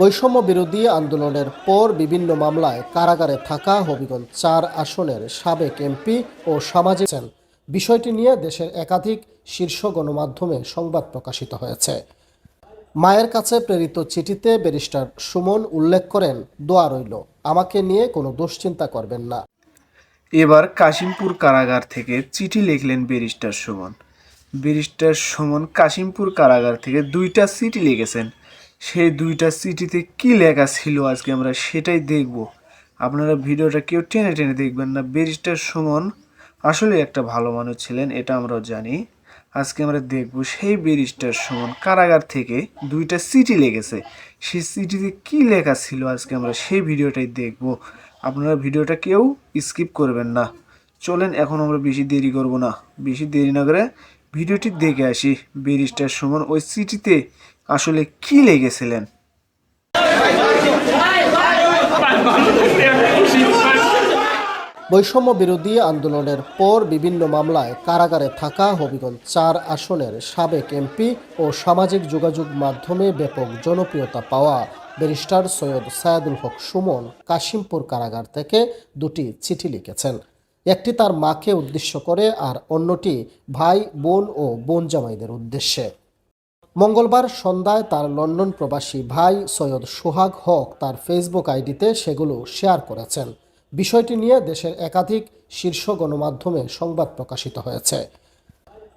বৈষম্য বিরোধী আন্দোলনের পর বিভিন্ন মামলায় কারাগারে থাকা হবিগঞ্জ চার আসনের সাবেক এমপি ও সামাজিক। বিষয়টি নিয়ে দেশের একাধিক শীর্ষ গণমাধ্যমে সংবাদ প্রকাশিত হয়েছে। মায়ের কাছে প্রেরিত চিঠিতে ব্যারিস্টার সুমন উল্লেখ করেন, দোয়া রইল, আমাকে নিয়ে কোনো দুশ্চিন্তা করবেন না। এবার কাশিমপুর কারাগার থেকে চিঠি লিখলেন ব্যারিস্টার সুমন। ব্যারিস্টার সুমন কাশিমপুর কারাগার থেকে দুইটা চিঠি লিখেছেন। সেই দুইটা চিঠিতে কি লেখা ছিল আজকে আমরা সেটাই দেখব। আপনারা ভিডিওটা কেউ টেনে টেনে দেখবেন না। ব্যারিস্টার সুমন আসলে একটা ভালো মানুষ ছিলেন, এটা আমরাও জানি। আজকে আমরা দেখব সেই ব্যারিস্টার সুমন কারাগার থেকে দুইটা চিঠি লিখেছে সেই চিঠিতে কি লেখা ছিল আজকে আমরা সেই ভিডিওটাই দেখব। আপনারা ভিডিওটা কেউ স্কিপ করবেন না। চলেন, এখন আমরা বেশি দেরি করব না। বেশি দেরি না করে ভিডিওটি দেখে আসি। ব্যারিস্টার সুমন ওই চিঠিতে আসলে কি লেগেছিলেন? বৈষম্য বিরোধী আন্দোলনের পর বিভিন্ন মামলায় কারাগারে থাকা হবিগঞ্জ চার আসনের সাবেক এমপি ও সামাজিক যোগাযোগ মাধ্যমে ব্যাপক জনপ্রিয়তা পাওয়া ব্যারিস্টার সৈয়দ সায়াদুল হক সুমন কাশিমপুর কারাগার থেকে দুটি চিঠি লিখেছেন। একটি তার মাকে উদ্দেশ্য করে আর অন্যটি ভাই, বোন ও বোন জামাইদের উদ্দেশ্যে। মঙ্গলবার সন্ধ্যায় তার লন্ডন প্রবাসী ভাই সৈয়দ সোহাগ হক তার ফেসবুক আইডিতে সেগুলো শেয়ার করেছেন। বিষয়টি নিয়ে দেশের একাধিক শীর্ষ গণমাধ্যমে সংবাদ প্রকাশিত হয়েছে।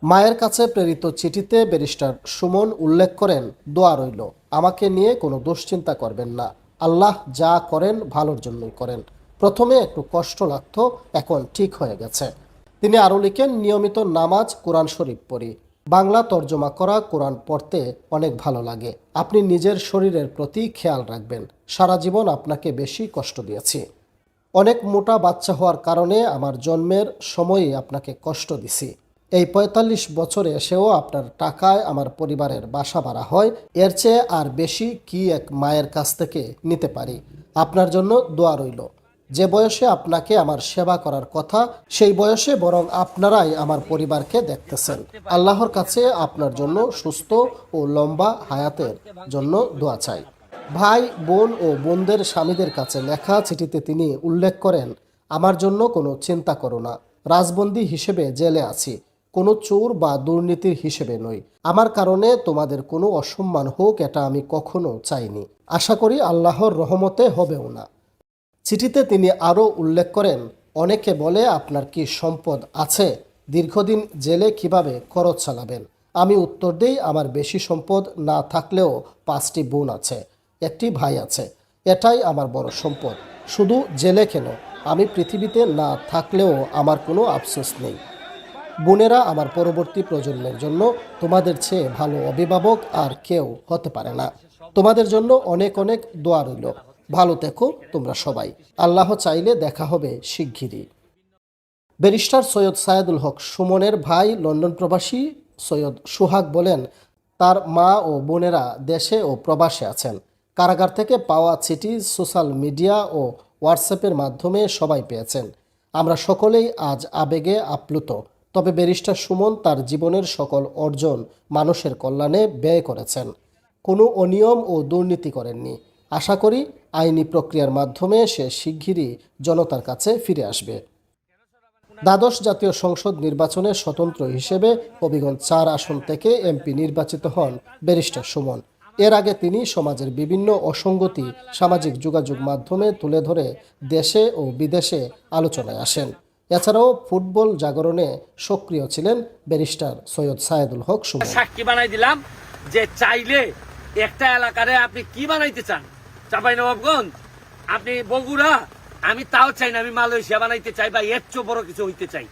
মায়ের কাছে প্রেরিত চিঠিতে ব্যারিস্টার সুমন উল্লেখ করেন, দোয়া রইল, আমাকে নিয়ে কোনো দুশ্চিন্তা করবেন না। আল্লাহ যা করেন ভালোর জন্যই করেন। প্রথমে একটু কষ্ট লাগতো, এখন ঠিক হয়ে গেছে। তিনি আরও লিখেন, নিয়মিত নামাজ, কোরআন শরীফ পড়ি। বাংলা তর্জমা করা কোরআন পড়তে অনেক ভালো লাগে। আপনি নিজের শরীরের প্রতি খেয়াল রাখবেন। সারা জীবন আপনাকে বেশি কষ্ট দিয়েছি। অনেক মোটা বাচ্চা হওয়ার কারণে আমার জন্মের সময়ে আপনাকে কষ্ট দিছি। এই পঁয়তাল্লিশ বছরে এসেও আপনার টাকায় আমার পরিবারের বাসা ভাড়া হয়। এর চেয়ে আর বেশি কি এক মায়ের কাছ থেকে নিতে পারি? আপনার জন্য দোয়া রইল। যে বয়সে আপনাকে আমার সেবা করার কথা, সেই বয়সে বরং আপনারাই আমার পরিবারকে দেখতেছেন। আল্লাহর কাছে আপনার জন্য সুস্থ ও লম্বা হায়াতের জন্য দোয়া চাই। ভাই, বোন ও বোনদের স্বামীদের কাছে লেখা চিঠিতে তিনি উল্লেখ করেন, আমার জন্য কোনো চিন্তা করো না, রাজবন্দী হিসেবে জেলে আছি, কোনো চোর বা দুর্নীতির হিসেবে নই। আমার কারণে তোমাদের কোনো অসম্মান হোক, এটা আমি কখনো চাইনি। আশা করি আল্লাহর রহমতে হবেও না। চিঠিতে তিনি আরও উল্লেখ করেন, অনেকে বলে আপনার কি সম্পদ আছে? দীর্ঘদিন জেলে কীভাবে খরচ চালাবেন? আমি উত্তর দেই, আমার বেশি সম্পদ না থাকলেও পাঁচটি বোন আছে, একটি ভাই আছে। এটাই আমার বড় সম্পদ। শুধু জেলে কেন? আমি পৃথিবীতে না থাকলেও আমার কোনো আফসোস নেই। বোনেরা আমার পরবর্তী প্রজন্মের জন্য তোমাদের চেয়ে ভালো অভিভাবক আর কেউ হতে পারে না। তোমাদের জন্য অনেক অনেক দোয়া রইল। ভালো থেকো তোমরা সবাই। আল্লাহ চাইলে দেখা হবে শিগগিরই। ব্যারিস্টার সৈয়দ সায়েদুল হক সুমনের ভাই, লন্ডন প্রবাসী সৈয়দ সুহাগ বলেন, তার মা ও বোনেরা দেশে ও প্রবাসে আছেন। কারাগার থেকে পাওয়া চিঠি সোশ্যাল মিডিয়া ও হোয়াটসঅ্যাপের মাধ্যমে সবাই পেয়েছেন। আমরা সকলেই আজ আবেগে আপ্লুত। তবে ব্যারিস্টার সুমন তার জীবনের সকল অর্জন মানুষের কল্যাণে ব্যয় করেছেন। কোনো অনিয়ম ও দুর্নীতি করেননি। আশা করি আইনি প্রক্রিয়ার মাধ্যমে সে শিগগিরই জনতার কাছে ফিরে আসবে। দ্বাদশ জাতীয় সংসদ নির্বাচনে স্বতন্ত্র হিসেবে হবিগঞ্জ চার আসন থেকে এমপি নির্বাচিত হন ব্যারিস্টার সুমন। এর আগে তিনি সমাজের বিভিন্ন অসঙ্গতি, সামাজিক যোগাযোগ মাধ্যমে তুলে ধরে দেশে ও বিদেশে আলোচনায় আসেন। এছাড়াও ফুটবল জাগরণে সক্রিয় ছিলেন ব্যারিস্টার সৈয়দ সায়েদুল হক সুমন। সাক্ষী বানাই দিলাম যে চাইলে একটা এলাকারে আপনি কি বানাইতে চান? চাপাই নবাবগঞ্জ, আপনি বগুড়া, আমি তাও চাই না, আমি মালয়েশিয়া বানাইতে চাই বা এর চেয়ে বড় কিছু হইতে চাই।